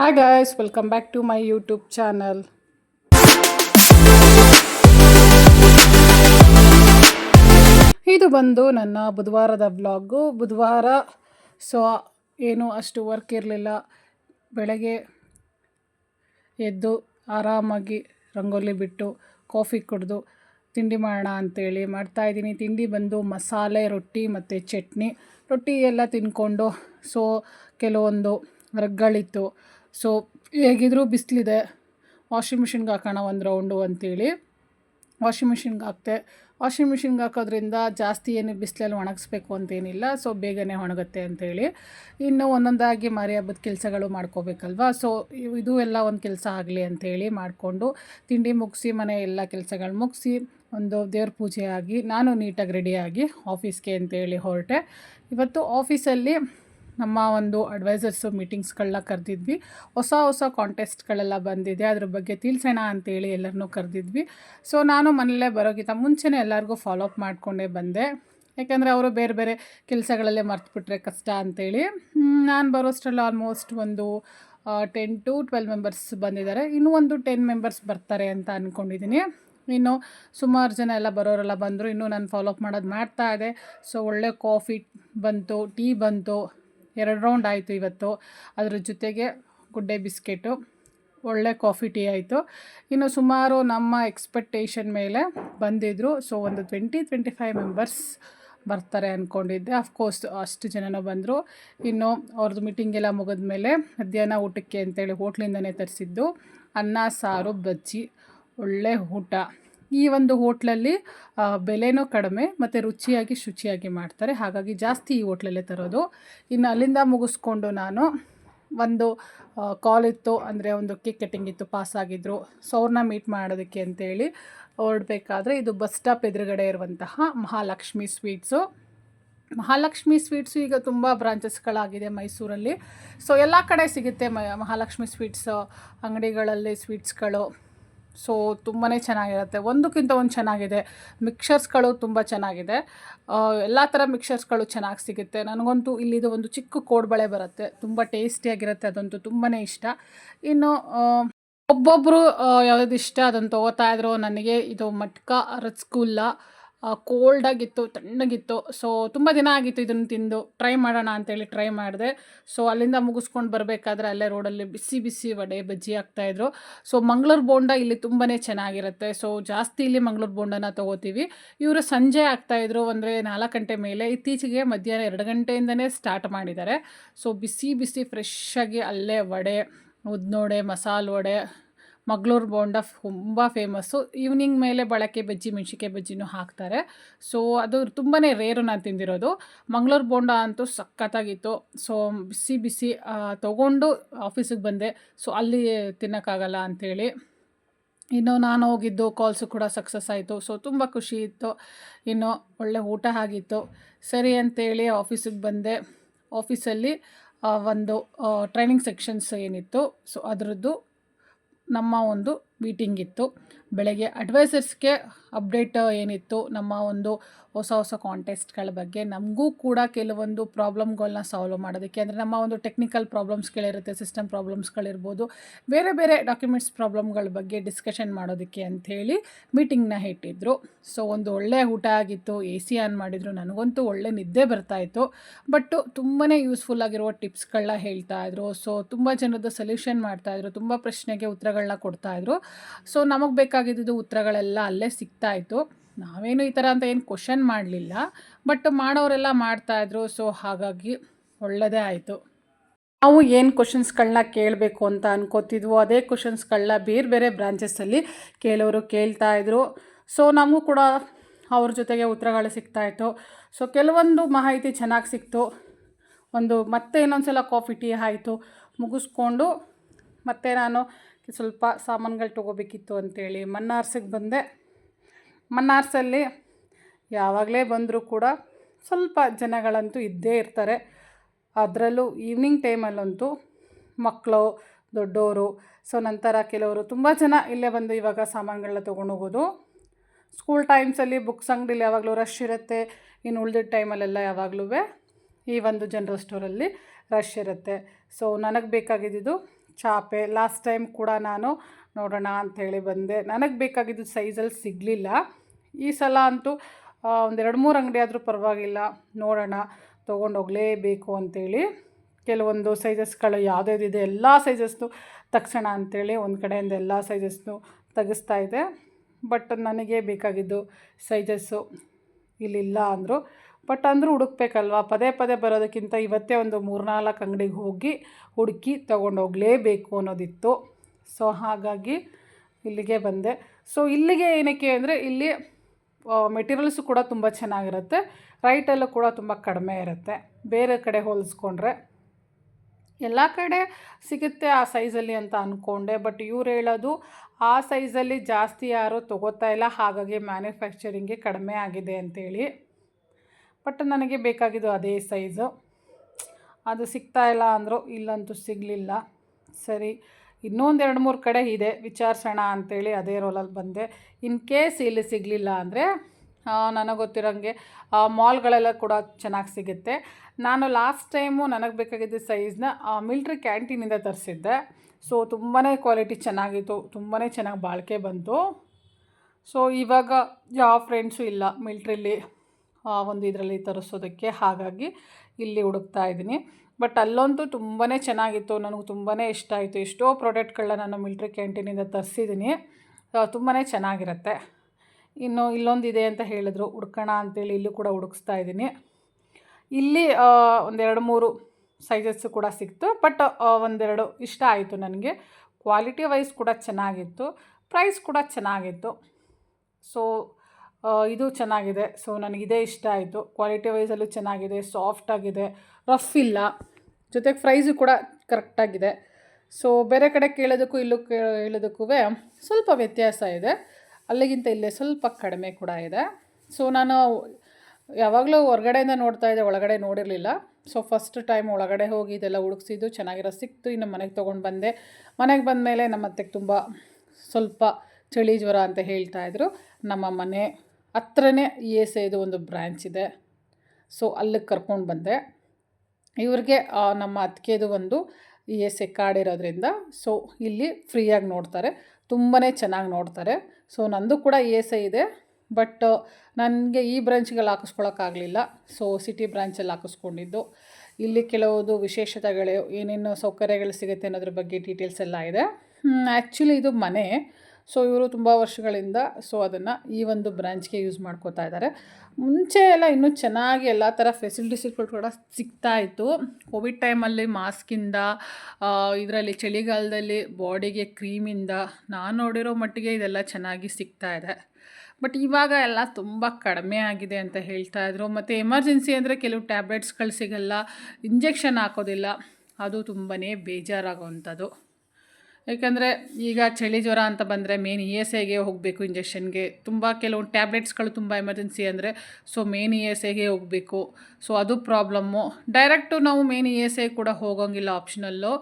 Hi guys, welcome back to my YouTube channel ಇದು ಬಂದು ನನ್ನ ಬುಧವಾರದ ವ್ಲಾಗು ಬುಧವಾರ ಸೊ ಏನು ಅಷ್ಟು ವರ್ಕ್ ಇರಲಿಲ್ಲ. ಬೆಳಗ್ಗೆ ಎದ್ದು ಆರಾಮಾಗಿ ರಂಗೋಲಿ ಬಿಟ್ಟು ಕಾಫಿ ಕುಡಿದು ತಿಂಡಿ ಮಾಡೋಣ ಅಂತೇಳಿ ಮಾಡ್ತಾಯಿದ್ದೀನಿ ತಿಂಡಿ ಬಂದು ಮಸಾಲೆ ರೊಟ್ಟಿ ಮತ್ತು ಚಟ್ನಿ. ರೊಟ್ಟಿ ಎಲ್ಲ ತಿಂದ್ಕೊಂಡು ಸೊ ಕೆಲವೊಂದು ರಗ್ಗಳಿತ್ತು ಸೊ ಹೇಗಿದ್ರೂ ಬಿಸಿಲಿದೆ. ವಾಷಿಂಗ್ ಮಿಷಿನ್ಗೆ ಹಾಕೋಣ ಒಂದು ರೌಂಡು ಅಂತೇಳಿ. ವಾಷಿಂಗ್ ಮಿಷಿನ್ಗೆ ಹಾಕ್ತೆ. ವಾಷಿಂಗ್ ಮಿಷಿನ್ಗೆ ಹಾಕೋದ್ರಿಂದ ಜಾಸ್ತಿ ಏನು ಬಿಸಿಲಲ್ಲಿ ಒಣಗಿಸ್ಬೇಕು ಅಂತೇನಿಲ್ಲ. ಸೊ ಬೇಗನೆ ಒಣಗುತ್ತೆ ಅಂತೇಳಿ. ಇನ್ನು ಒಂದೊಂದಾಗಿ ಮರಿ ಹಬ್ಬದ ಕೆಲಸಗಳು ಮಾಡ್ಕೋಬೇಕಲ್ವ? ಸೊ ಇದು ಎಲ್ಲ ಒಂದು ಕೆಲಸ ಆಗಲಿ ಅಂತೇಳಿ ಮಾಡಿಕೊಂಡು ತಿಂಡಿ ಮುಗಿಸಿ, ಮನೆ ಎಲ್ಲ ಕೆಲಸಗಳು ಮುಗಿಸಿ ಒಂದು ದೇವ್ರ ಪೂಜೆ ಆಗಿ, ನಾನು ನೀಟಾಗಿ ರೆಡಿಯಾಗಿ ಆಫೀಸ್ಗೆ ಅಂತೇಳಿ ಹೊರಟೆ. ಇವತ್ತು ಆಫೀಸಲ್ಲಿ ನಮ್ಮ ಒಂದು ಅಡ್ವೈಸರ್ಸು ಮೀಟಿಂಗ್ಸ್ಗಳನ್ನ ಕರೆದಿದ್ವಿ. ಹೊಸ ಹೊಸ ಕಾಂಟೆಸ್ಟ್ಗಳೆಲ್ಲ ಬಂದಿದೆ. ಅದ್ರ ಬಗ್ಗೆ ತಿಳಿಸೋಣ ಅಂತೇಳಿ ಎಲ್ಲರನ್ನೂ ಕರೆದಿದ್ವಿ. ಸೊ ನಾನು ಮನೆಯಲ್ಲೇ ಬರೋಕ್ಕಿಂತ ಮುಂಚೆನೇ ಎಲ್ಲರಿಗೂ ಫಾಲೋ ಅಪ್ ಮಾಡಿಕೊಂಡೇ ಬಂದೆ. ಯಾಕೆಂದರೆ ಅವರು ಬೇರೆ ಬೇರೆ ಕೆಲಸಗಳಲ್ಲೇ ಮರ್ತುಬಿಟ್ರೆ ಕಷ್ಟ ಅಂತೇಳಿ. ನಾನು ಬರೋಷ್ಟರಲ್ಲಿ ಆಲ್ಮೋಸ್ಟ್ ಒಂದು ಟೆನ್ ಟು ಟ್ವೆಲ್ ಮೆಂಬರ್ಸ್ ಬಂದಿದ್ದಾರೆ. ಇನ್ನೂ ಒಂದು ಟೆನ್ ಮೆಂಬರ್ಸ್ ಬರ್ತಾರೆ ಅಂತ ಅಂದ್ಕೊಂಡಿದ್ದೀನಿ ಇನ್ನು ಸುಮಾರು ಜನ ಎಲ್ಲ ಬರೋರೆಲ್ಲ ಬಂದರು. ಇನ್ನೂ ನಾನು ಫಾಲೋ ಅಪ್ ಮಾಡೋದು ಮಾಡ್ತಾ ಇದೆ ಸೊ ಒಳ್ಳೆ ಕಾಫಿ ಬಂತು ಟೀ ಬಂತು. ಎರಡು ರೌಂಡ್ ಆಯಿತು ಇವತ್ತು. ಅದರ ಜೊತೆಗೆ ಗುಡ್ಡೆ ಬಿಸ್ಕೆಟು, ಒಳ್ಳೆ ಕಾಫಿ ಟೀ ಆಯಿತು. ಇನ್ನು ಸುಮಾರು ನಮ್ಮ ಎಕ್ಸ್ಪೆಕ್ಟೇಷನ್ ಮೇಲೆ ಬಂದಿದ್ದರು ಸೊ ಒಂದು ಟ್ವೆಂಟಿ ಟ್ವೆಂಟಿ ಫೈವ್ ಮೆಂಬರ್ಸ್ ಬರ್ತಾರೆ ಅಂದ್ಕೊಂಡಿದ್ದೆ ಅಫ್ಕೋರ್ಸ್ ಅಷ್ಟು ಜನನೂ ಬಂದರು. ಇನ್ನು ಅವ್ರದ್ದು ಮೀಟಿಂಗ್ ಎಲ್ಲ ಮುಗಿದ ಮೇಲೆ ಮಧ್ಯಾಹ್ನ ಊಟಕ್ಕೆ ಅಂತೇಳಿ ಹೋಟ್ಲಿಂದನೇ ತರಿಸಿದ್ದು. ಅನ್ನ, ಸಾರು, ಬಜ್ಜಿ, ಒಳ್ಳೆ ಊಟ. ಈ ಒಂದು ಹೋಟ್ಲಲ್ಲಿ ಬೆಲೆನೂ ಕಡಿಮೆ ಮತ್ತು ರುಚಿಯಾಗಿ ಶುಚಿಯಾಗಿ ಮಾಡ್ತಾರೆ. ಹಾಗಾಗಿ ಜಾಸ್ತಿ ಈ ಹೋಟ್ಲಲ್ಲೇ ತರೋದು. ಇನ್ನು ಅಲ್ಲಿಂದ ಮುಗಿಸ್ಕೊಂಡು ನಾನು ಒಂದು ಕಾಲ್ ಇತ್ತು. ಅಂದರೆ ಒಂದು ಕೇಕ್ ಕಟ್ಟಿಂಗ್ ಇತ್ತು ಪಾಸ್ ಆಗಿದ್ದರು ಸೊ ಮೀಟ್ ಮಾಡೋದಕ್ಕೆ ಅಂತೇಳಿ ಹೊರಡಬೇಕಾದ್ರೆ ಇದು ಬಸ್ ಸ್ಟಾಪ್ ಎದುರುಗಡೆ ಇರುವಂತಹ ಮಹಾಲಕ್ಷ್ಮಿ ಸ್ವೀಟ್ಸು ಮಹಾಲಕ್ಷ್ಮಿ ಸ್ವೀಟ್ಸು ಈಗ ತುಂಬ ಬ್ರಾಂಚಸ್ಗಳಾಗಿದೆ ಮೈಸೂರಲ್ಲಿ. ಸೊ ಎಲ್ಲ ಕಡೆ ಸಿಗುತ್ತೆ ಮಹಾಲಕ್ಷ್ಮಿ ಸ್ವೀಟ್ಸು ಅಂಗಡಿಗಳಲ್ಲಿ ಸ್ವೀಟ್ಸ್ಗಳು ಸೊ ತುಂಬಾ ಚೆನ್ನಾಗಿರುತ್ತೆ. ಒಂದಕ್ಕಿಂತ ಒಂದು ಚೆನ್ನಾಗಿದೆ. ಮಿಕ್ಸರ್ಸ್ಗಳು ತುಂಬ ಚೆನ್ನಾಗಿದೆ. ಎಲ್ಲ ಥರ ಮಿಕ್ಸರ್ಸ್ಗಳು ಚೆನ್ನಾಗಿ ಸಿಗುತ್ತೆ. ನನಗಂತೂ ಇಲ್ಲಿದು ಒಂದು ಚಿಕ್ಕ ಕೋಡ್ಬಳೆ ಬರುತ್ತೆ. ತುಂಬ ಟೇಸ್ಟಿಯಾಗಿರುತ್ತೆ ಅದಂತೂ ತುಂಬಾ ಇಷ್ಟ. ಇನ್ನು ಒಬ್ಬೊಬ್ಬರು ಯಾವ್ದು ಇಷ್ಟ ಅದನ್ನು ತಗೋತಾ ಇದ್ರು, ನನಗೆ ಇದು ಮಟ್ಕ ರಸ್ಗುಲ್ಲ ಕೋಲ್ಡಾಗಿತ್ತು ತಣ್ಣಗಿತ್ತು. ಸೊ ತುಂಬ ದಿನ ಆಗಿತ್ತು ಇದನ್ನು ತಿಂದು. ಟ್ರೈ ಮಾಡೋಣ ಅಂತೇಳಿ ಟ್ರೈ ಮಾಡಿದೆ. ಸೊ ಅಲ್ಲಿಂದ ಮುಗಿಸ್ಕೊಂಡು ಬರಬೇಕಾದ್ರೆ ಅಲ್ಲೇ ರೋಡಲ್ಲಿ ಬಿಸಿ ಬಿಸಿ ವಡೆ ಬಜ್ಜಿ ಆಗ್ತಾಯಿದ್ರು ಸೊ ಮಂಗಳೂರು ಬೋಂಡ ಇಲ್ಲಿ ತುಂಬಾ ಚೆನ್ನಾಗಿರುತ್ತೆ. ಸೊ ಜಾಸ್ತಿ ಇಲ್ಲಿ ಮಂಗಳೂರು ಬೋಂಡನ ತೊಗೋತೀವಿ. ಇವರು ಸಂಜೆ ಆಗ್ತಾಯಿದ್ರು ಅಂದರೆ ನಾಲ್ಕು ಗಂಟೆ ಮೇಲೆ. ಇತ್ತೀಚೆಗೆ ಮಧ್ಯಾಹ್ನ ಎರಡು ಗಂಟೆಯಿಂದನೇ ಸ್ಟಾರ್ಟ್ ಮಾಡಿದ್ದಾರೆ. ಸೊ ಬಿಸಿ ಬಿಸಿ ಫ್ರೆಶ್ ಆಗಿ ಅಲ್ಲೇ ವಡೆ, ಉದ್ನೋಡೆ, ಮಸಾಲೆ ವಡೆ ಮಗ್ಳೂರು ಬೋಂಡ ತುಂಬ ಫೇಮಸ್ಸು ಈವ್ನಿಂಗ್ ಮೇಲೆ ಬಳಕೆ ಬಜ್ಜಿ ಮೆಣಸಿಕೆ ಬಜ್ಜಿನೂ ಹಾಕ್ತಾರೆ. ಸೊ ಅದು ತುಂಬಾ ರೇರು ನಾನು ತಿಂದಿರೋದು. ಮಂಗ್ಳೂರು ಬೋಂಡ ಅಂತೂ ಸಖತ್ತಾಗಿತ್ತು. ಸೊ ಬಿಸಿ ಬಿಸಿ ತೊಗೊಂಡು ಆಫೀಸಿಗೆ ಬಂದೆ. ಸೊ ಅಲ್ಲಿ ತಿನ್ನೋಕ್ಕಾಗಲ್ಲ ಅಂಥೇಳಿ ಇನ್ನು ನಾನು ಹೋಗಿದ್ದು ಕಾಲ್ಸು ಕೂಡ ಸಕ್ಸಸ್ ಆಯಿತು. ಸೊ ತುಂಬ ಖುಷಿ ಇತ್ತು. ಇನ್ನು ಒಳ್ಳೆ ಊಟ ಆಗಿತ್ತು. ಸರಿ ಅಂತೇಳಿ ಆಫೀಸಿಗೆ ಬಂದೆ. ಆಫೀಸಲ್ಲಿ ಒಂದು ಟ್ರೈನಿಂಗ್ ಸೆಕ್ಷನ್ಸ್ ಏನಿತ್ತು. ಸೊ ಅದರದ್ದು ನಮ್ಮ ಒಂದು ಮೀಟಿಂಗ್ ಇತ್ತು. ಬೆಳಗ್ಗೆ ಅಡ್ವೈಸರ್ಸ್ಗೆ ಅಪ್ಡೇಟ್ ಏನಿತ್ತು, ನಮ್ಮ ಒಂದು ಹೊಸ ಹೊಸ ಕಾಂಟೆಸ್ಟ್ಗಳ ಬಗ್ಗೆ. ನಮಗೂ ಕೂಡ ಕೆಲವೊಂದು ಪ್ರಾಬ್ಲಮ್ಗಳನ್ನ ಸಾಲ್ವ್ ಮಾಡೋದಕ್ಕೆ, ಅಂದರೆ ನಮ್ಮ ಒಂದು ಟೆಕ್ನಿಕಲ್ ಪ್ರಾಬ್ಲಮ್ಸ್ಗಳಿರುತ್ತೆ ಸಿಸ್ಟಮ್ ಪ್ರಾಬ್ಲಮ್ಸ್ಗಳಿರ್ಬೋದು ಬೇರೆ ಬೇರೆ ಡಾಕ್ಯುಮೆಂಟ್ಸ್ ಪ್ರಾಬ್ಲಮ್ಗಳ ಬಗ್ಗೆ ಡಿಸ್ಕಷನ್ ಮಾಡೋದಕ್ಕೆ ಅಂಥೇಳಿ ಮೀಟಿಂಗ್ನ ಇಟ್ಟಿದ್ರು. ಸೊ ಒಂದು ಒಳ್ಳೆಯ ಊಟ ಆಗಿತ್ತು ಎ ಸಿ ಆನ್ ಮಾಡಿದ್ರು, ನನಗಂತೂ ಒಳ್ಳೆ ನಿದ್ದೆ ಬರ್ತಾಯಿತ್ತು ಬಟ್ಟು ತುಂಬಾ ಯೂಸ್ಫುಲ್ ಆಗಿರುವ ಟಿಪ್ಸ್ಗಳನ್ನ ಹೇಳ್ತಾಯಿದ್ರು ಸೊ ತುಂಬ ಜನದ ಸೊಲ್ಯೂಷನ್ ಮಾಡ್ತಾಯಿದ್ರು ತುಂಬ ಪ್ರಶ್ನೆಗೆ ಉತ್ತರಗಳನ್ನ ಕೊಡ್ತಾಯಿದ್ರು ಸೊ ನಮಗೆ ಬೇಕಾಗಿದ್ದು ಉತ್ತರಗಳೆಲ್ಲ ಅಲ್ಲೇ ಸಿಗ್ತಾಯಿತ್ತು. ನಾವೇನು ಈ ಥರ ಅಂತ ಏನು ಕ್ವಶನ್ ಮಾಡಲಿಲ್ಲ. ಬಟ್ ಮಾಡೋರೆಲ್ಲ ಮಾಡ್ತಾಯಿದ್ರು ಸೊ ಹಾಗಾಗಿ ಒಳ್ಳೆಯದೇ ಆಯಿತು. ನಾವು ಏನು ಕ್ವಶನ್ಸ್ಗಳನ್ನ ಕೇಳಬೇಕು ಅಂತ ಅನ್ಕೋತಿದ್ವು, ಅದೇ ಕ್ವಶನ್ಸ್ಗಳನ್ನ ಬೇರೆ ಬೇರೆ ಬ್ರಾಂಚಸ್ಸಲ್ಲಿ ಕೇಳೋರು ಕೇಳ್ತಾಯಿದ್ರು. ಸೊ ನಮಗೂ ಕೂಡ ಅವ್ರ ಜೊತೆಗೆ ಉತ್ತರಗಳು ಸಿಗ್ತಾಯಿತ್ತು. ಸೊ ಕೆಲವೊಂದು ಮಾಹಿತಿ ಚೆನ್ನಾಗಿ ಸಿಕ್ತು. ಒಂದು ಮತ್ತೆ ಇನ್ನೊಂದು ಸಲ ಕಾಫಿ ಟೀ ಆಯಿತು. ಮುಗಿಸ್ಕೊಂಡು ಮತ್ತೆ ನಾನು ಸ್ವಲ್ಪ ಸಾಮಾನುಗಳು ತೊಗೋಬೇಕಿತ್ತು ಅಂಥೇಳಿ ಮನ್ನಾರ್ಸಿಗೆ ಬಂದೆ. ಮನ್ನಾರ್ಸಲ್ಲಿ ಯಾವಾಗಲೇ ಬಂದರೂ ಕೂಡ ಸ್ವಲ್ಪ ಜನಗಳಂತೂ ಇದ್ದೇ ಇರ್ತಾರೆ. ಅದರಲ್ಲೂ ಈವ್ನಿಂಗ್ ಟೈಮಲ್ಲಂತೂ ಮಕ್ಕಳು ದೊಡ್ಡವರು ಸೊ ನಂತರ ಕೆಲವರು ತುಂಬ ಜನ ಇಲ್ಲೇ ಬಂದು ಇವಾಗ ಸಾಮಾನುಗಳನ್ನ ತೊಗೊಂಡು ಹೋಗೋದು. ಸ್ಕೂಲ್ ಟೈಮ್ಸಲ್ಲಿ ಬುಕ್ಸ್ ಅಂಗಡಿಲಿ ಯಾವಾಗಲೂ ರಶ್ ಇರುತ್ತೆ, ಇನ್ನು ಉಳಿದಿದ್ದ ಟೈಮಲ್ಲೆಲ್ಲ ಯಾವಾಗಲೂ ಈ ಒಂದು ಜನರಲ್ ಸ್ಟೋರಲ್ಲಿ ರಶ್ ಇರುತ್ತೆ. ಸೊ ನನಗೆ ಬೇಕಾಗಿದ್ದು ಚಾಪೆ ಲಾಸ್ಟ್ ಟೈಮ್ ಕೂಡ ನಾನು ನೋಡೋಣ ಅಂಥೇಳಿ ಬಂದೆ. ನನಗೆ ಬೇಕಾಗಿದ್ದು ಸೈಜಲ್ಲಿ ಸಿಗಲಿಲ್ಲ. ಈ ಸಲ ಅಂತೂ ಒಂದೆರಡು ಮೂರು ಅಂಗಡಿ ಆದರೂ ಪರವಾಗಿಲ್ಲ. ನೋಡೋಣ, ತೊಗೊಂಡು ಹೋಗಲೇಬೇಕು ಅಂಥೇಳಿ ಕೆಲವೊಂದು ಸೈಜಸ್ಗಳು ಯಾವುದ್ಯಾವ್ದಿದೆ, ಎಲ್ಲ ಸೈಜಸ್ನು ತಕ್ಷಣ ಅಂಥೇಳಿ ಒಂದು ಕಡೆಯಿಂದ ಎಲ್ಲ ಸೈಜಸ್ನು ತೆಗಿಸ್ತಾ ಇದೆ. ಬಟ್ ನನಗೆ ಬೇಕಾಗಿದ್ದು ಸೈಜಸ್ಸು ಇಲ್ಲಿಲ್ಲ ಅಂದರು. ಬಟ್ ಅಂದರೂ ಹುಡುಕ್ಬೇಕಲ್ವ? ಪದೇ ಪದೇ ಬರೋದಕ್ಕಿಂತ ಇವತ್ತೇ ಒಂದು ಮೂರ್ನಾಲ್ಕು ಅಂಗಡಿಗೆ ಹೋಗಿ ಹುಡುಕಿ ತೊಗೊಂಡು ಹೋಗಲೇಬೇಕು ಅನ್ನೋದಿತ್ತು. ಸೊ, ಹಾಗಾಗಿ ಇಲ್ಲಿಗೆ ಬಂದೆ. ಸೊ, ಇಲ್ಲಿಗೆ ಏನಕ್ಕೆ ಅಂದರೆ ಇಲ್ಲಿ ಮೆಟೀರಿಯಲ್ಸು ಕೂಡ ತುಂಬ ಚೆನ್ನಾಗಿರುತ್ತೆ. ರೈಟಲ್ಲೂ ಕೂಡ ತುಂಬ ಕಡಿಮೆ ಇರುತ್ತೆ. ಬೇರೆ ಕಡೆ ಹೋಲಿಸ್ಕೊಂಡ್ರೆ ಎಲ್ಲ ಕಡೆ ಸಿಗುತ್ತೆ ಆ ಸೈಜಲ್ಲಿ ಅಂತ ಅಂದ್ಕೊಂಡೆ ಬಟ್ ಇವ್ರು ಹೇಳೋದು, ಆ ಸೈಜಲ್ಲಿ ಜಾಸ್ತಿ ಯಾರು ತೊಗೋತಾ ಇಲ್ಲ. ಹಾಗಾಗಿ ಮ್ಯಾನುಫ್ಯಾಕ್ಚರಿಂಗೇ ಕಡಿಮೆ ಆಗಿದೆ ಅಂತೇಳಿ. ಬಟ್ ನನಗೆ ಬೇಕಾಗಿದ್ದು ಅದೇ ಸೈಜು. ಅದು ಸಿಗ್ತಾ ಇಲ್ಲ ಅಂದರು ಇಲ್ಲಂತೂ ಸಿಗಲಿಲ್ಲ. ಸರಿ, ಇನ್ನೊಂದು ಎರಡು ಮೂರು ಕಡೆ ಇದೆ, ವಿಚಾರಿಸೋಣ ಅಂಥೇಳಿ ಅದೇ ರೋಲಲ್ಲಿ ಬಂದೆ. ಇನ್ ಕೇಸ್ ಇಲ್ಲಿ ಸಿಗಲಿಲ್ಲ ಅಂದರೆ ನನಗೆ ಗೊತ್ತಿರೋಂಗೆ ಮಾಲ್ಗಳೆಲ್ಲ ಕೂಡ ಚೆನ್ನಾಗಿ ಸಿಗುತ್ತೆ. ನಾನು ಲಾಸ್ಟ್ ಟೈಮು ನನಗೆ ಬೇಕಾಗಿದ್ದ ಸೈಜ್ನ ಮಿಲ್ಟ್ರಿ ಕ್ಯಾಂಟೀನಿಂದ ತರಿಸಿದ್ದೆ. ಸೊ ತುಂಬಾ ಕ್ವಾಲಿಟಿ ಚೆನ್ನಾಗಿತ್ತು ತುಂಬಾ ಚೆನ್ನಾಗಿ ಬಾಳಿಕೆ ಬಂತು. ಸೊ, ಇವಾಗ ಯಾವ ಫ್ರೆಂಡ್ಸು ಇಲ್ಲ ಮಿಲ್ಟ್ರಿಲಿ. ಒಂದು ಇದರಲ್ಲಿ ತರಿಸೋದಕ್ಕೆ ಹಾಗಾಗಿ ಇಲ್ಲಿ ಹುಡುಕ್ತಾ ಇದ್ದೀನಿ. ಬಟ್ ಅಲ್ಲಂತೂ ತುಂಬಾ ಚೆನ್ನಾಗಿತ್ತು, ನನಗೆ ತುಂಬಾ ಇಷ್ಟ ಆಯಿತು. ಎಷ್ಟೋ ಪ್ರಾಡಕ್ಟ್ಗಳನ್ನ ನಾನು ಮಿಲ್ಟ್ರಿ ಕ್ಯಾಂಟೀನಿಂದ ತರಿಸಿದ್ದೀನಿ. ತುಂಬಾ ಚೆನ್ನಾಗಿರುತ್ತೆ. ಇನ್ನು ಇಲ್ಲೊಂದಿದೆ ಅಂತ ಹೇಳಿದ್ರು, ಹುಡ್ಕೋಣ ಅಂತೇಳಿ ಇಲ್ಲೂ ಕೂಡ ಹುಡುಕ್ಸ್ತಾ ಇದ್ದೀನಿ. ಇಲ್ಲಿ ಒಂದೆರಡು ಮೂರು ಸೈಜಸ್ಸು ಕೂಡ ಸಿಕ್ತು. ಬಟ್ ಒಂದೆರಡು ಇಷ್ಟ ಆಯಿತು ನನಗೆ. ಕ್ವಾಲಿಟಿ ವೈಸ್ ಕೂಡ ಚೆನ್ನಾಗಿತ್ತು, ಪ್ರೈಸ್ ಕೂಡ ಚೆನ್ನಾಗಿತ್ತು. ಸೊ ಇದು ಚೆನ್ನಾಗಿದೆ. ಸೊ ನನಗಿದೇ ಇಷ್ಟ ಆಯಿತು. ಕ್ವಾಲಿಟಿ ವೈಸಲ್ಲೂ ಚೆನ್ನಾಗಿದೆ. ಸಾಫ್ಟಾಗಿದೆ ರಫ್ ಇಲ್ಲ. ಜೊತೆಗೆ ಪ್ರೈಸು ಕೂಡ ಕರೆಕ್ಟಾಗಿದೆ ಸೊ ಬೇರೆ ಕಡೆ ಕೇಳೋದಕ್ಕೂ ಇಲ್ಲೂ ಕೇಳೋದಕ್ಕೂ ಸ್ವಲ್ಪ ವ್ಯತ್ಯಾಸ ಇದೆ. ಅಲ್ಲಿಗಿಂತ ಇಲ್ಲೇ ಸ್ವಲ್ಪ ಕಡಿಮೆ ಕೂಡ ಇದೆ. ಸೊ ನಾನು ಯಾವಾಗಲೂ ಹೊರಗಡೆಯಿಂದ ನೋಡ್ತಾ ಇದ್ದೆ, ಒಳಗಡೆ ನೋಡಿರಲಿಲ್ಲ. ಸೊ ಫಸ್ಟ್ ಟೈಮ್ ಒಳಗಡೆ ಹೋಗಿ ಇದೆಲ್ಲ ಹುಡುಕ್ಸಿದ್ದು ಚೆನ್ನಾಗಿರೋ ಸಿಕ್ತು. ಇನ್ನು ಮನೆಗೆ ತೊಗೊಂಡು ಬಂದೆ. ಮನೆಗೆ ಬಂದ ಮೇಲೆ ನಮ್ಮ ಅತ್ತೆಗೆ ತುಂಬ ಸ್ವಲ್ಪ ಚಳಿ ಜ್ವರ ಅಂತ ಹೇಳ್ತಾಯಿದ್ರು ನಮ್ಮ ಮನೆ ಹತ್ರನೇ ಇ ಎಸ್ ಐದು ಒಂದು ಬ್ರ್ಯಾಂಚ್ ಇದೆ. ಸೊ, ಅಲ್ಲಿಗೆ ಕರ್ಕೊಂಡು ಬಂದೆ. ಇವ್ರಿಗೆ ನಮ್ಮ ಅತ್ತಿಗೆದು ಒಂದು ಇ ಎಸ್ ಐ ಕಾರ್ಡ್ ಇರೋದ್ರಿಂದ, ಸೊ, ಇಲ್ಲಿ ಫ್ರೀಯಾಗಿ ನೋಡ್ತಾರೆ. ತುಂಬಾ ಚೆನ್ನಾಗಿ ನೋಡ್ತಾರೆ. ಸೊ, ನಂದು ಕೂಡ ಇ ಎಸ್ ಐ ಇದೆ. ಬಟ್, ನನಗೆ ಈ ಬ್ರಾಂಚ್ಗಳು ಹಾಕಿಸ್ಕೊಳಕ್ಕಾಗಲಿಲ್ಲ ಸೊ, ಸಿಟಿ ಬ್ರಾಂಚಲ್ಲಿ ಹಾಕಿಸ್ಕೊಂಡಿದ್ದು. ಇಲ್ಲಿ ಕೆಲವೊಂದು ವಿಶೇಷತೆಗಳು, ಏನೇನು ಸೌಕರ್ಯಗಳು ಸಿಗುತ್ತೆ ಅನ್ನೋದ್ರ ಬಗ್ಗೆ ಡೀಟೇಲ್ಸ್ ಎಲ್ಲ ಇದೆ. ಆ್ಯಕ್ಚುಲಿ ಇದು ಮನೆ. ಸೊ ಇವರು ತುಂಬ ವರ್ಷಗಳಿಂದ ಸೊ ಅದನ್ನು ಈ ಒಂದು ಬ್ರಾಂಚ್ಗೆ ಯೂಸ್ ಮಾಡ್ಕೋತಾ ಇದ್ದಾರೆ. ಮುಂಚೆ ಎಲ್ಲ ಇನ್ನೂ ಚೆನ್ನಾಗಿ ಎಲ್ಲ ಥರ ಫೆಸಿಲಿಟೀಸ್ಗಳು ಕೂಡ ಸಿಗ್ತಾ ಇತ್ತು. ಕೋವಿಡ್ ಟೈಮಲ್ಲಿ ಮಾಸ್ಕಿಂದ ಇದರಲ್ಲಿ ಚಳಿಗಾಲದಲ್ಲಿ ಬಾಡಿಗೆ ಕ್ರೀಮಿಂದ ನಾನು ನೋಡಿರೋ ಮಟ್ಟಿಗೆ ಇದೆಲ್ಲ ಚೆನ್ನಾಗಿ ಸಿಗ್ತಾ ಇದೆ. ಬಟ್ ಇವಾಗ ಎಲ್ಲ ತುಂಬ ಕಡಿಮೆ ಆಗಿದೆ ಅಂತ ಹೇಳ್ತಾ ಇದ್ರು. ಮತ್ತು ಎಮರ್ಜೆನ್ಸಿ ಅಂದರೆ ಕೆಲವು ಟ್ಯಾಬ್ಲೆಟ್ಸ್ಗಳು ಸಿಗಲ್ಲ ಇಂಜೆಕ್ಷನ್ ಹಾಕೋದಿಲ್ಲ. ಅದು ತುಂಬಾ ಬೇಜಾರಾಗೋವಂಥದ್ದು ಯಾಕಂದರೆ ಈಗ ಚಳಿ ಜ್ವರ ಅಂತ ಬಂದರೆ ಮೇನ್ ಇ ಎಸ್ ಐಗೆ ಹೋಗಬೇಕು ಇಂಜೆಕ್ಷನ್ಗೆ ತುಂಬ ಕೆಲವು ಟ್ಯಾಬ್ಲೆಟ್ಸ್ಗಳು ತುಂಬ ಎಮರ್ಜೆನ್ಸಿ ಅಂದರೆ ಸೊ ಮೇನ್ ಇ ಎಸ್ ಐಗೆ ಹೋಗಬೇಕು. ಸೊ ಅದು ಪ್ರಾಬ್ಲಮ್ಮು ಡೈರೆಕ್ಟು ನಾವು ಮೇನ್ ಇ ಎಸ್ ಐ ಕೂಡ ಹೋಗೋಂಗಿಲ್ಲ ಆಪ್ಷನಲ್ಲು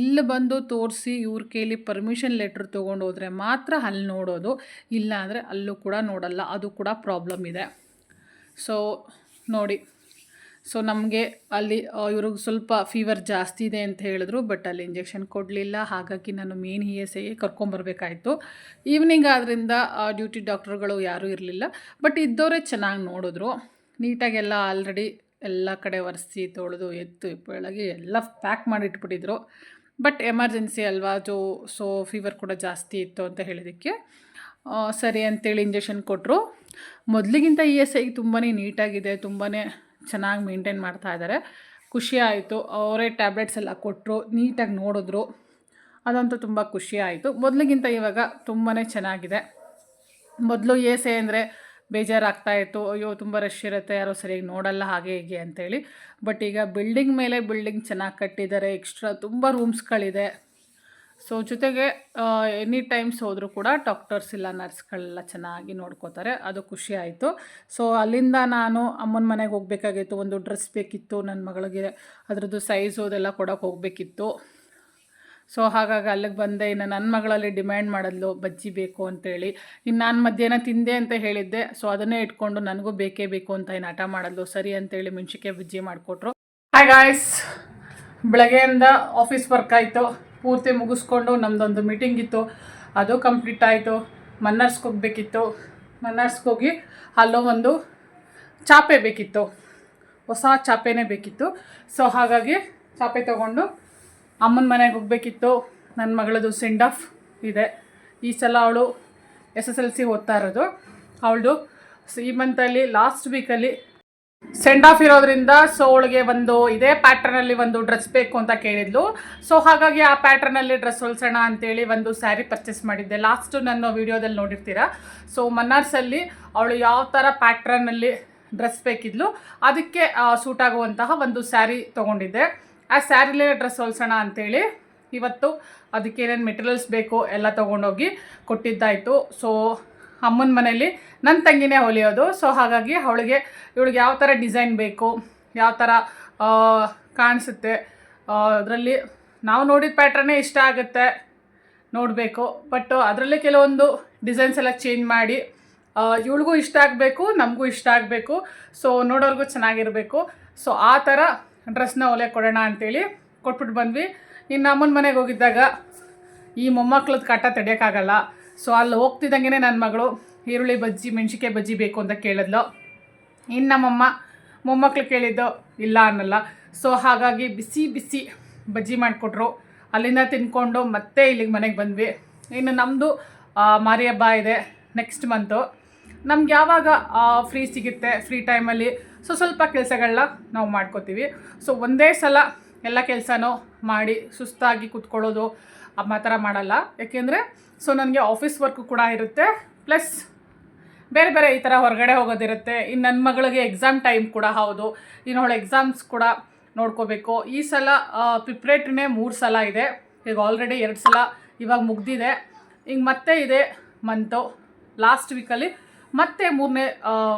ಇಲ್ಲಿ ಬಂದು ತೋರಿಸಿ ಇವ್ರ ಕೇಳಿ ಪರ್ಮಿಷನ್ ಲೆಟ್ರ್ ತೊಗೊಂಡು ಹೋದರೆ ಮಾತ್ರ ಅಲ್ಲಿ ನೋಡೋದು. ಇಲ್ಲ ಅಂದರೆ ಅಲ್ಲೂ ಕೂಡ ನೋಡಲ್ಲ. ಅದು ಕೂಡ ಪ್ರಾಬ್ಲಮ್ ಇದೆ. ಸೊ ನೋಡಿ. ಸೊ ನಮಗೆ ಅಲ್ಲಿ ಇವ್ರಿಗೆ ಸ್ವಲ್ಪ ಫೀವರ್ ಜಾಸ್ತಿ ಇದೆ ಅಂತ ಹೇಳಿದ್ರು ಬಟ್ ಅಲ್ಲಿ ಇಂಜೆಕ್ಷನ್ ಕೊಡಲಿಲ್ಲ. ಹಾಗಾಗಿ ನಾನು ಮೇನ್ ಇ ಎಸ್ ಐಗೆ ಕರ್ಕೊಂಬರ್ಬೇಕಾಯಿತು ಈವ್ನಿಂಗ್ ಆದ್ದರಿಂದ ಡ್ಯೂಟಿ ಡಾಕ್ಟ್ರುಗಳು ಯಾರೂ ಇರಲಿಲ್ಲ. ಬಟ್ ಇದ್ದವರೇ ಚೆನ್ನಾಗಿ ನೋಡಿದ್ರು. ನೀಟಾಗೆಲ್ಲ ಆಲ್ರೆಡಿ ಎಲ್ಲ ಕಡೆ ಒರೆಸಿ ತೊಳೆದು, ಎತ್ತು ಬೆಳಗ್ಗೆ ಎಲ್ಲ ಪ್ಯಾಕ್ ಮಾಡಿಟ್ಬಿಟ್ಟಿದ್ರು. ಬಟ್ ಎಮರ್ಜೆನ್ಸಿ ಅಲ್ವಾ ಜೋ ಸೊ ಫೀವರ್ ಕೂಡ ಜಾಸ್ತಿ ಇತ್ತು ಅಂತ ಹೇಳಿದ್ದಕ್ಕೆ ಸರಿ ಅಂತೇಳಿ ಇಂಜೆಕ್ಷನ್ ಕೊಟ್ಟರು ಮೊದಲಿಗಿಂತ ಇ ಎಸ್ ಐ ತುಂಬಾ ನೀಟಾಗಿದೆ ತುಂಬಾ ಚೆನ್ನಾಗಿ ಮೇಂಟೈನ್ ಮಾಡ್ತಾ ಇದ್ದಾರೆ. ಖುಷಿ ಆಯಿತು. ಅವರೇ ಟ್ಯಾಬ್ಲೆಟ್ಸ್ ಎಲ್ಲ ಕೊಟ್ಟರು ನೀಟಾಗಿ ನೋಡಿದ್ರು. ಅದಂತೂ ತುಂಬ ಖುಷಿ ಆಯಿತು. ಮೊದಲಿಗಿಂತ ಇವಾಗ ತುಂಬಾ ಚೆನ್ನಾಗಿದೆ. ಮೊದಲು ಏಸೆ ಅಂದರೆ ಬೇಜಾರಾಗ್ತಾ ಇತ್ತು. ಅಯ್ಯೋ, ತುಂಬ ರಶ್ ಇರುತ್ತೆ, ಯಾರೋ ಸರಿಯಾಗಿ ನೋಡಲ್ಲ ಹಾಗೆ ಹೀಗೆ ಅಂತೇಳಿ. ಬಟ್ ಈಗ ಬಿಲ್ಡಿಂಗ್ ಮೇಲೆ ಬಿಲ್ಡಿಂಗ್ ಚೆನ್ನಾಗಿ ಕಟ್ಟಿದ್ದಾರೆ. ಎಕ್ಸ್ಟ್ರಾ ತುಂಬ ರೂಮ್ಸ್ಗಳಿದೆ ಸೊ ಜೊತೆಗೆ ಎನಿ ಟೈಮ್ಸ್ ಹೋದರೂ ಕೂಡ ಡಾಕ್ಟರ್ಸ್ ಇಲ್ಲ ನರ್ಸ್ಗಳೆಲ್ಲ ಚೆನ್ನಾಗಿ ನೋಡ್ಕೋತಾರೆ. ಅದು ಖುಷಿ ಆಯಿತು. ಸೊ ಅಲ್ಲಿಂದ ನಾನು ಅಮ್ಮನ ಮನೆಗೆ ಹೋಗಬೇಕಾಗಿತ್ತು. ಒಂದು ಡ್ರೆಸ್ ಬೇಕಿತ್ತು ನನ್ನ ಮಗಳಿಗೆ ಅದರದ್ದು ಸೈಜು ಅದೆಲ್ಲ ಕೊಡೋಕೆ ಹೋಗಬೇಕಿತ್ತು. ಸೊ ಹಾಗಾಗಿ ಅಲ್ಲಿಗೆ ಬಂದೆ. ಇನ್ನು ನನ್ನ ಮಗಳಲ್ಲಿ ಡಿಮ್ಯಾಂಡ್ ಮಾಡಿದ್ಲು, ಬಜ್ಜಿ ಬೇಕು ಅಂತೇಳಿ. ಇನ್ನು ನಾನು ಮಧ್ಯಾಹ್ನ ತಿಂದೆ ಅಂತ ಹೇಳಿದ್ದೆ. ಸೊ ಅದನ್ನೇ ಇಟ್ಕೊಂಡು ನನಗೂ ಬೇಕೇ ಬೇಕು ಅಂತ ಏನು ಹಠ ಮಾಡಿದ್ಲು. ಸರಿ ಅಂತೇಳಿ ಮೆಣಸಿಕೆ ಬಜ್ಜಿ ಮಾಡಿಕೊಟ್ರು. ಹಾಯ್ ಗಾಯ್ಸ್ ಬೆಳಗ್ಗೆಯಿಂದ ಆಫೀಸ್ ವರ್ಕ್ ಆಯಿತು. ಪೂರ್ತಿ ಮುಗಿಸ್ಕೊಂಡು ನಮ್ಮದೊಂದು ಮೀಟಿಂಗ್ ಇತ್ತು. ಅದು ಕಂಪ್ಲೀಟ್ ಆಯಿತು. ಮನ್ನರ್ಸ್ಗೆ ಹೋಗ್ಬೇಕಿತ್ತು. ಮನ್ನರ್ಸ್ಗೆ ಹೋಗಿ ಅಲ್ಲೋ ಒಂದು ಚಾಪೆ ಬೇಕಿತ್ತು. ಹೊಸ ಚಾಪೆನೇ ಬೇಕಿತ್ತು. ಸೊ ಹಾಗಾಗಿ ಚಾಪೆ ತೊಗೊಂಡು ಅಮ್ಮನ ಮನೆಗೆ ಹೋಗಬೇಕಿತ್ತು. ನನ್ನ ಮಗಳದು ಸೆಂಡ್ ಆಫ್ ಇದೆ. ಈ ಸಲ ಅವಳು ಎಸ್ ಎಸ್ ಎಲ್ ಸಿ ಓದ್ತಾ ಇರೋದು. ಅವಳದು ಈ ಮಂತಲ್ಲಿ ಲಾಸ್ಟ್ ವೀಕಲ್ಲಿ ಸೆಂಡ್ ಆಫ್ ಇರೋದ್ರಿಂದ ಸೊ ಅವಳಿಗೆ ಒಂದು ಇದೇ ಪ್ಯಾಟ್ರನಲ್ಲಿ ಒಂದು ಡ್ರೆಸ್ ಬೇಕು ಅಂತ ಕೇಳಿದ್ಲು. ಸೊ ಹಾಗಾಗಿ ಆ ಪ್ಯಾಟ್ರನಲ್ಲಿ ಡ್ರೆಸ್ ಹೊಲ್ಸೋಣ ಅಂತೇಳಿ ಒಂದು ಸ್ಯಾರಿ ಪರ್ಚೇಸ್ ಮಾಡಿದ್ದೆ. ಲಾಸ್ಟು ನನ್ನ ವಿಡಿಯೋದಲ್ಲಿ ನೋಡಿರ್ತೀರಾ? ಸೊ ಮನ್ನಾರ್ಸಲ್ಲಿ ಅವಳು ಯಾವ ಥರ ಪ್ಯಾಟ್ರನಲ್ಲಿ ಡ್ರೆಸ್ ಬೇಕಿದ್ಲು, ಅದಕ್ಕೆ ಸೂಟ್ ಆಗುವಂತಹ ಒಂದು ಸ್ಯಾರಿ ತೊಗೊಂಡಿದ್ದೆ. ಆ ಸ್ಯಾರಿಲೇ ಡ್ರೆಸ್ ಹೊಲ್ಸೋಣ ಅಂತೇಳಿ ಇವತ್ತು ಅದಕ್ಕೆ ಏನೇನು ಮೆಟೀರಿಯಲ್ಸ್ ಬೇಕು ಎಲ್ಲ ತೊಗೊಂಡೋಗಿ ಕೊಟ್ಟಿದ್ದಾಯಿತು. ಸೊ ಅಮ್ಮನ ಮನೇಲಿ ನನ್ನ ತಂಗಿನೇ ಹೊಲಿಯೋದು. ಸೊ ಹಾಗಾಗಿ ಅವಳಿಗೆ ಇವಳಿಗೆ ಯಾವ ಥರ ಡಿಸೈನ್ ಬೇಕು, ಯಾವ ಥರ ಕಾಣಿಸುತ್ತೆ ಅದರಲ್ಲಿ ನಾವು ನೋಡಿದ ಪ್ಯಾಟ್ರನ್ನೇ ಇಷ್ಟ ಆಗುತ್ತೆ ನೋಡಬೇಕು. ಬಟ್ ಅದರಲ್ಲಿ ಕೆಲವೊಂದು ಡಿಸೈನ್ಸ್ ಎಲ್ಲ ಚೇಂಜ್ ಮಾಡಿ ಇವಳಿಗೂ ಇಷ್ಟ ಆಗಬೇಕು, ನಮಗೂ ಇಷ್ಟ ಆಗಬೇಕು. ಸೊ ನೋಡೋರ್ಗೂ ಚೆನ್ನಾಗಿರಬೇಕು. ಸೊ ಆ ಥರ ಡ್ರೆಸ್ನ ಒಲೆ ಕೊಡೋಣ ಅಂತೇಳಿ ಕೊಟ್ಬಿಟ್ಟು ಬಂದ್ವಿ. ಇನ್ನು ಅಮ್ಮನ ಮನೆಗೆ ಹೋಗಿದ್ದಾಗ ಈ ಮೊಮ್ಮಕ್ಳದ್ದು ಕಾಟ ತಡೆಯೋಕ್ಕಾಗಲ್ಲ ಸೊ ಅಲ್ಲಿ ಹೋಗ್ತಿದ್ದಂಗೆ ನನ್ನ ಮಗಳು, ಈರುಳ್ಳಿ ಬಜ್ಜಿ ಮೆಣಸಿಕಾಯಿ ಬಜ್ಜಿ ಬೇಕು ಅಂತ ಕೇಳಿದ್ಲು. ಇನ್ನು ನಮ್ಮಮ್ಮ ಮೊಮ್ಮಕ್ಳು ಕೇಳಿದ್ದು, ಇಲ್ಲ ಅನ್ನಲ್ಲ. ಸೊ ಹಾಗಾಗಿ ಬಿಸಿ ಬಿಸಿ ಬಜ್ಜಿ ಮಾಡಿಕೊಟ್ರು. ಅಲ್ಲಿಂದ ತಿನ್ಕೊಂಡು ಮತ್ತೆ ಇಲ್ಲಿಗೆ ಮನೆಗೆ ಬಂದ್ವಿ. ಇನ್ನು ನಮ್ಮದು ಮಾರಿ ಹಬ್ಬ ಇದೆ ನೆಕ್ಸ್ಟ್ ಮಂತು ನಮ್ಗೆ ಯಾವಾಗ ಫ್ರೀ ಸಿಗುತ್ತೆ ಫ್ರೀ ಟೈಮಲ್ಲಿ ಸೊ ಸ್ವಲ್ಪ ಕೆಲಸಗಳನ್ನ ನಾವು ಮಾಡ್ಕೋತೀವಿ. ಸೊ ಒಂದೇ ಸಲ ಎಲ್ಲ ಕೆಲಸನೂ ಮಾಡಿ ಸುಸ್ತಾಗಿ ಕೂತ್ಕೊಳ್ಳೋದು ಆ ಥರ ಮಾಡಲ್ಲ. ಯಾಕೆಂದರೆ ಸೊ ನನಗೆ ಆಫೀಸ್ ವರ್ಕು ಕೂಡ ಇರುತ್ತೆ. ಪ್ಲಸ್ ಬೇರೆ ಬೇರೆ ಈ ಥರ ಹೊರಗಡೆ ಹೋಗೋದಿರುತ್ತೆ. ಇನ್ನು ನನ್ನ ಮಗಳಿಗೆ ಎಕ್ಸಾಮ್ ಟೈಮ್ ಕೂಡ ಹೌದು. ಇನ್ನು ಅವಳ ಎಕ್ಸಾಮ್ಸ್ ಕೂಡ ನೋಡ್ಕೋಬೇಕು. ಈ ಸಲ ಪ್ರಿಪ್ರೇಟ್ರಿನೇ ಮೂರು ಸಲ ಇದೆ. ಈಗ ಆಲ್ರೆಡಿ ಎರಡು ಸಲ ಇವಾಗ ಮುಗ್ದಿದೆ. ಈಗ ಮತ್ತೆ ಇದೆ ಮಂತು ಲಾಸ್ಟ್ ವೀಕಲ್ಲಿ ಮತ್ತೆ ಮೂರನೇ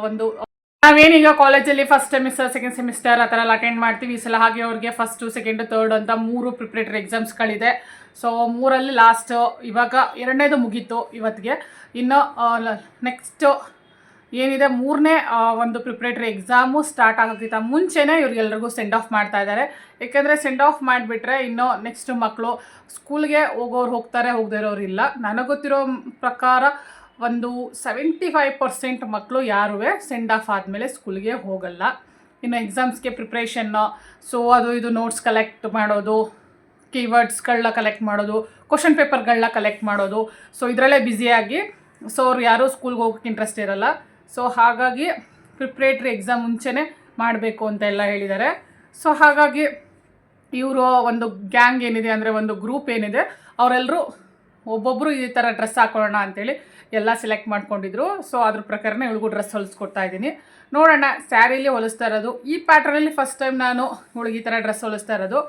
ಒಂದು ನಾವೇನೀಗ ಕಾಲೇಜಲ್ಲಿ ಫಸ್ಟ್ ಸೆಮಿಸ್ಟರ್ ಸೆಕೆಂಡ್ ಸೆಮಿಸ್ಟರ್ ಆ ಥರ ಎಲ್ಲ ಅಟೆಂಡ್ ಮಾಡ್ತೀವಿ. ಈ ಸಲ ಹಾಗೆ ಅವ್ರಿಗೆ ಫಸ್ಟು ಸೆಕೆಂಡ್ ಥರ್ಡ್ ಅಂತ ಮೂರು ಪ್ರಿಪ್ರೇಟರಿ ಎಕ್ಸಾಮ್ಸ್ಗಳಿದೆ ಸೊ ಮೂರಲ್ಲಿ ಲಾಸ್ಟ್ ಇವಾಗ ಎರಡನೇದು ಮುಗೀತು ಇವತ್ತಿಗೆ. ಇನ್ನು ನೆಕ್ಸ್ಟು ಏನಿದೆ, ಮೂರನೇ ಒಂದು ಪ್ರಿಪ್ರೇಟರಿ ಎಕ್ಸಾಮು ಸ್ಟಾರ್ಟ್ ಆಗೋಕ್ಕಿಂತ ಮುಂಚೆನೇ ಇವ್ರಿಗೆಲ್ರಿಗೂ ಸೆಂಡ್ ಆಫ್ ಮಾಡ್ತಾ ಇದ್ದಾರೆ. ಏಕೆಂದರೆ ಸೆಂಡ್ ಆಫ್ ಮಾಡಿಬಿಟ್ರೆ ಇನ್ನು ನೆಕ್ಸ್ಟ್ ಮಕ್ಕಳು ಸ್ಕೂಲ್ಗೆ ಹೋಗೋರು ಹೋಗ್ತಾರೆ, ಹೋಗದೇ ಇರೋರು ಇಲ್ಲ ನನಗೆ ಗೊತ್ತಿರೋ ಪ್ರಕಾರ ಒಂದು ಸೆವೆಂಟಿ ಫೈವ್ ಪರ್ಸೆಂಟ್ ಮಕ್ಕಳು ಯಾರೂ ಸೆಂಡ್ ಆಫ್ ಆದಮೇಲೆ ಸ್ಕೂಲ್ಗೆ ಹೋಗಲ್ಲ. ಇನ್ನು ಎಕ್ಸಾಮ್ಸ್ಗೆ ಪ್ರಿಪ್ರೇಷನ್ನು ಸೊ ಅದು ಇದು ನೋಟ್ಸ್ ಕಲೆಕ್ಟ್ ಮಾಡೋದು ಕೀವರ್ಡ್ಸ್ಗಳನ್ನ ಕಲೆಕ್ಟ್ ಮಾಡೋದು ಕ್ವಶನ್ ಪೇಪರ್ಗಳನ್ನ ಕಲೆಕ್ಟ್ ಮಾಡೋದು. ಸೊ ಇದರಲ್ಲೇ ಬ್ಯುಸಿಯಾಗಿ ಸೊ ಅವ್ರು ಯಾರೂ ಸ್ಕೂಲ್ಗೆ ಹೋಗೋಕ್ಕೆ ಇಂಟ್ರೆಸ್ಟ್ ಇರಲ್ಲ. ಸೊ ಹಾಗಾಗಿ ಪ್ರಿಪ್ರೇಟ್ರಿ ಎಕ್ಸಾಮ್ ಮುಂಚೆನೇ ಮಾಡಬೇಕು ಅಂತ ಎಲ್ಲ ಹೇಳಿದ್ದಾರೆ. ಸೊ ಹಾಗಾಗಿ ಇವರು ಒಂದು ಗ್ಯಾಂಗ್ ಏನಿದೆ ಅಂದರೆ ಒಂದು ಗ್ರೂಪ್ ಏನಿದೆ ಅವರೆಲ್ಲರೂ ಒಬ್ಬೊಬ್ಬರು ಈ ಥರ ಡ್ರೆಸ್ ಹಾಕೊಳ್ಳೋಣ ಅಂತೇಳಿ ಎಲ್ಲ ಸೆಲೆಕ್ಟ್ ಮಾಡ್ಕೊಂಡಿದ್ರು. ಸೊ ಅದ್ರ ಪ್ರಕಾರನೇ ಇವಳಿಗೂ ಡ್ರೆಸ್ ಹೊಲಿಸ್ಕೊಡ್ತಾ ಇದ್ದೀನಿ. ನೋಡೋಣ, ಸ್ಯಾರಿಲಿ ಹೊಲಿಸ್ತಾ ಇರೋದು. ಈ ಪ್ಯಾಟ್ರನಲ್ಲಿ ಫಸ್ಟ್ ಟೈಮ್ ನಾನು ಇವಳಿಗೆ ಈ ಥರ ಡ್ರೆಸ್ ಹೊಲಿಸ್ತಾ ಇರೋದು.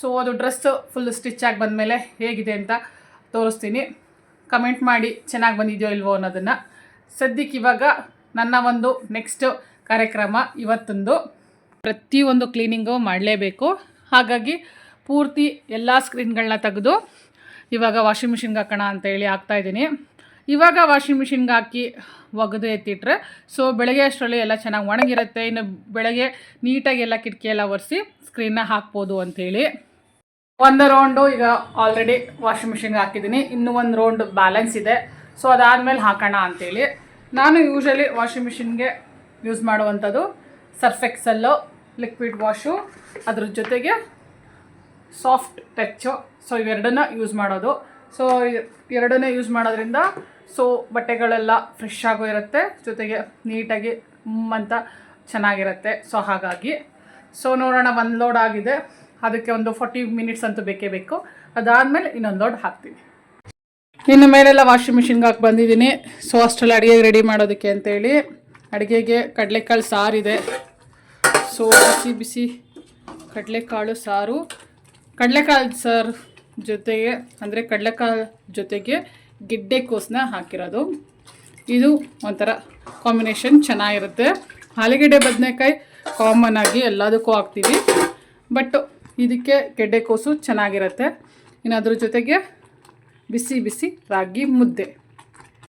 ಸೊ ಅದು ಡ್ರೆಸ್ ಫುಲ್ ಸ್ಟಿಚ್ ಆಗಿ ಬಂದಮೇಲೆ ಹೇಗಿದೆ ಅಂತ ತೋರಿಸ್ತೀನಿ. ಕಮೆಂಟ್ ಮಾಡಿ, ಚೆನ್ನಾಗಿ ಬಂದಿದೆಯೋ ಇಲ್ವೋ ಅನ್ನೋದನ್ನು. ಸದ್ಯಕ್ಕೆ ಇವಾಗ ನನ್ನ ಒಂದು ನೆಕ್ಸ್ಟ್ ಕಾರ್ಯಕ್ರಮ ಇವತ್ತೊಂದು. ಪ್ರತಿಯೊಂದು ಕ್ಲೀನಿಂಗು ಮಾಡಲೇಬೇಕು. ಹಾಗಾಗಿ ಪೂರ್ತಿ ಎಲ್ಲ ಸ್ಕ್ರೀನ್ಗಳನ್ನ ತೆಗೆದು ಇವಾಗ ವಾಷಿಂಗ್ ಮಿಷಿನ್ಗೆ ಹಾಕೋಣ ಅಂತೇಳಿ ಹಾಕ್ತಾಯಿದ್ದೀನಿ ಇವಾಗ ವಾಷಿಂಗ್ ಮಿಷಿನ್ಗೆ ಹಾಕಿ ಒಗೆದು ಎತ್ತಿಟ್ರೆ. ಸೊ ಬೆಳಗ್ಗೆ ಅಷ್ಟರಲ್ಲಿ ಎಲ್ಲ ಚೆನ್ನಾಗಿ ಒಣಗಿರುತ್ತೆ. ಇನ್ನು ಬೆಳಗ್ಗೆ ನೀಟಾಗಿ ಎಲ್ಲ ಕಿಟಕಿ ಎಲ್ಲ ಒರೆಸಿ ಸ್ಕ್ರೀನ್ನ ಹಾಕ್ಬೋದು ಅಂಥೇಳಿ. ಒಂದು ರೌಂಡು ಈಗ ಆಲ್ರೆಡಿ ವಾಷಿಂಗ್ ಮಿಷಿನ್ಗೆ ಹಾಕಿದ್ದೀನಿ. ಇನ್ನೂ ಒಂದು ರೌಂಡ್ ಬ್ಯಾಲೆನ್ಸ್ ಇದೆ. ಸೊ ಅದಾದಮೇಲೆ ಹಾಕೋಣ ಅಂಥೇಳಿ. ನಾನು ಯೂಶಲಿ ವಾಷಿಂಗ್ ಮಿಷಿನ್ಗೆ ಯೂಸ್ ಮಾಡುವಂಥದ್ದು ಸರ್ಫೆಕ್ಸಲ್ಲು ಲಿಕ್ವಿಡ್ ವಾಶು ಅದ್ರ ಜೊತೆಗೆ ಸಾಫ್ಟ್ ಟಚ್ಚು ಸೊ ಇವೆರಡನ್ನ ಯೂಸ್ ಮಾಡೋದು. ಸೊ ಎರಡನ್ನೇ ಯೂಸ್ ಮಾಡೋದ್ರಿಂದ ಸೊ ಬಟ್ಟೆಗಳೆಲ್ಲ ಫ್ರೆಶ್ ಆಗೋ ಇರುತ್ತೆ, ಜೊತೆಗೆ ನೀಟಾಗಿ ಅಂತ ಚೆನ್ನಾಗಿರುತ್ತೆ. ಸೊ ಹಾಗಾಗಿ, ಸೊ ನೋಡೋಣ ಒಂದು ಲೋಡ್ ಆಗಿದೆ. ಅದಕ್ಕೆ ಒಂದು ಫಾರ್ಟಿ ಮಿನಿಟ್ಸ್ ಅಂತೂ ಬೇಕೇ ಬೇಕು. ಅದಾದಮೇಲೆ ಇನ್ನೊಂದು ಲೋಡ್ ಹಾಕ್ತೀನಿ. ಇನ್ನು ಮೇಲೆಲ್ಲ ವಾಷಿಂಗ್ ಮಿಷಿನ್ಗೆ ಹಾಕಿ ಬಂದಿದ್ದೀನಿ. ಸೊ ಅಷ್ಟರಲ್ಲಿ ಅಡುಗೆ ರೆಡಿ ಮಾಡೋದಕ್ಕೆ ಅಂತೇಳಿ. ಅಡುಗೆಗೆ ಕಡಲೆಕಾಳು ಸಾರಿದೆ ಸೊ ಬಿಸಿ ಬಿಸಿ ಕಡಲೆಕಾಳು ಸಾರು. ಕಡಲೆಕಾಳು ಸಾರು ಜೊತೆಗೆ, ಅಂದರೆ ಕಡಲೆಕಾಳು ಜೊತೆಗೆ ಗೆಡ್ಡೆಕೋಸನ್ನ ಹಾಕಿರೋದು. ಇದು ಒಂಥರ ಕಾಂಬಿನೇಷನ್ ಚೆನ್ನಾಗಿರುತ್ತೆ. ಆಲೂಗೆಡ್ಡೆ ಬದನೆಕಾಯಿ ಕಾಮನ್ ಆಗಿ ಎಲ್ಲದಕ್ಕೂ ಹಾಕ್ತೀವಿ. ಬಟ್ ಇದಕ್ಕೆ ಗೆಡ್ಡೆಕೋಸು ಚೆನ್ನಾಗಿರುತ್ತೆ. ಇನ್ನು ಅದ್ರ ಜೊತೆಗೆ ಬಿಸಿ ಬಿಸಿ ರಾಗಿ ಮುದ್ದೆ.